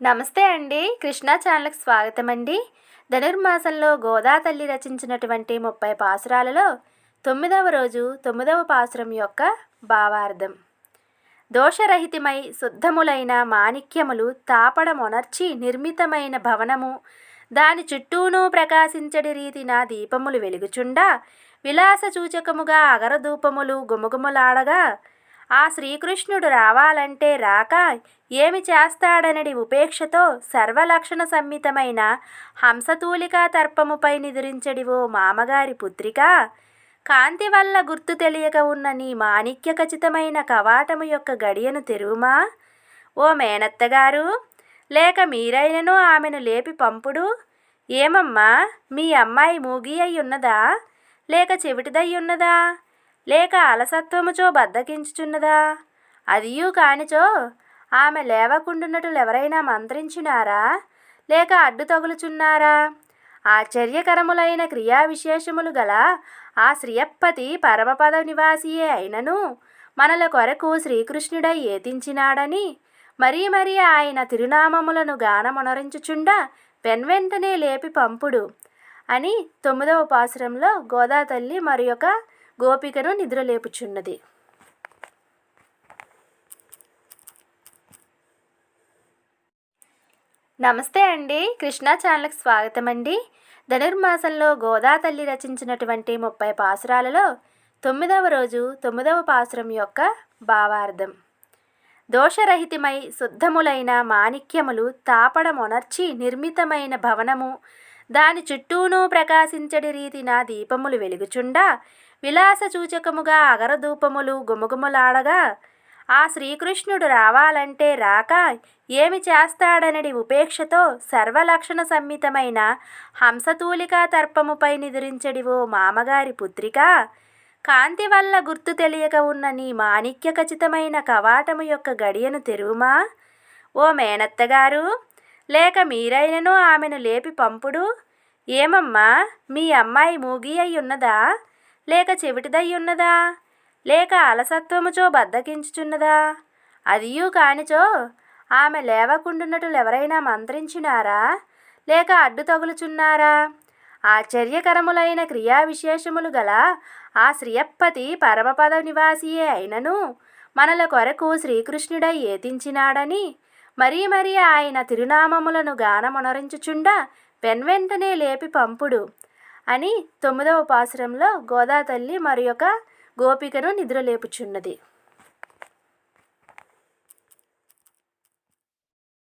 నమస్తే అండి. కృష్ణా ఛానల్కి స్వాగతం అండి ధనుర్మాసంలో గోదా తల్లి రచించినటువంటి ముప్పై పాసురాలలో తొమ్మిదవ రోజు తొమ్మిదవ పాసురం యొక్క భావార్థం. దోషరహితమై శుద్ధములైన మాణిక్యములు తాపడమొనర్చి నిర్మితమైన భవనము. దాని చుట్టూనూ ప్రకాశించడి రీతిన దీపములు వెలుగుచుండా. విలాస సూచకముగా అగరధూపములు గుమగుమలాడగా ఆ శ్రీకృష్ణుడు రావాలంటే రాక ఏమి చేస్తాడనడి ఉపేక్షతో సర్వలక్షణ సమ్మితమైన హంసతూలికా తర్పముపై నిదురించడి ఓ మామగారి పుత్రిక. కాంతి వల్ల గుర్తు తెలియక ఉన్న నీ మాణిక్య ఖచ్చితమైన కవాటము యొక్క గడియను తెరువుమా? ఓ మేనత్తగారు లేక మీరైనను ఆమెను లేపి పంపుడు? ఏమమ్మా మీ అమ్మాయి మూగి అయి ఉన్నదా లేక చెవిటిదై ఉన్నదా లేక అలసత్వముచో బద్దకించుచున్నదా? అదియూ కానిచో ఆమె లేవకుండునట్లు ఎవరైనా మంత్రించినారా? లేక అడ్డు తగులుచున్నారా? ఆశ్చర్యకరములైన క్రియా విశేషములు గల ఆ శ్రీయప్పతి పరమపద నివాసియే అయినను మనల కొరకు శ్రీకృష్ణుడై ఏతించినాడని మరీ మరీ ఆయన తిరునామములను గానమొనరించుచుండ వెన్వెంటనే లేపి పంపుడు అని తొమ్మిదవ పాసురంలో గోదా తల్లి మరి గోపికను నిద్రలేపుచున్నది. నమస్తే అండి. కృష్ణా ఛానల్కి స్వాగతం అండి ధనుర్మాసంలో గోదా తల్లి రచించినటువంటి ముప్పై పాసురాలలో తొమ్మిదవ రోజు తొమ్మిదవ పాసురం యొక్క భావార్థం. దోషరహితమై శుద్ధములైన మాణిక్యములు తాపడమొనర్చి నిర్మితమైన భవనము దాని చుట్టూనూ ప్రకాశించడి రీతిన దీపములు వెలుగుచుండా విలాస సూచకముగా అగరధూపములు గుమగుమలాడగా ఆ శ్రీకృష్ణుడు రావాలంటే రాక ఏమి చేస్తాడనడి ఉపేక్షతో సర్వలక్షణ సమ్మితమైన హంసతూలికా తర్పముపై నిద్రించడి ఓ మామగారి పుత్రిక. కాంతి వల్ల గుర్తు తెలియక ఉన్న నీ మాణిక్య ఖచ్చితమైన కవాటము యొక్క గడియను తెరువుమా? ఓ మేనత్తగారు లేక మీరైనను ఆమెను లేపి పంపుడు? ఏమమ్మా మీ అమ్మాయి మూగి అయి ఉన్నదా లేక చెవిటిదయ్యున్నదా లేక అలసత్వముచో బద్దకించుచున్నదా? అదియూ కానిచో ఆమె లేవకుండున్నట్లు ఎవరైనా మంత్రించినారా? లేక అడ్డు తగులుచున్నారా? ఆశ్చర్యకరములైన క్రియా విశేషములు గల ఆ శ్రీయప్పతి పరమపద నివాసియే అయినను మనల కొరకు శ్రీకృష్ణుడై ఏతించినాడని మరీ మరీ ఆయన తిరునామములను గానమునరించుచుండ వెన్వెంటనే లేపి పంపుడు. అని తొమ్మిదవ పాసురంలో గోదాతల్లి మరి గోపికను నిద్రలేపుచున్నది.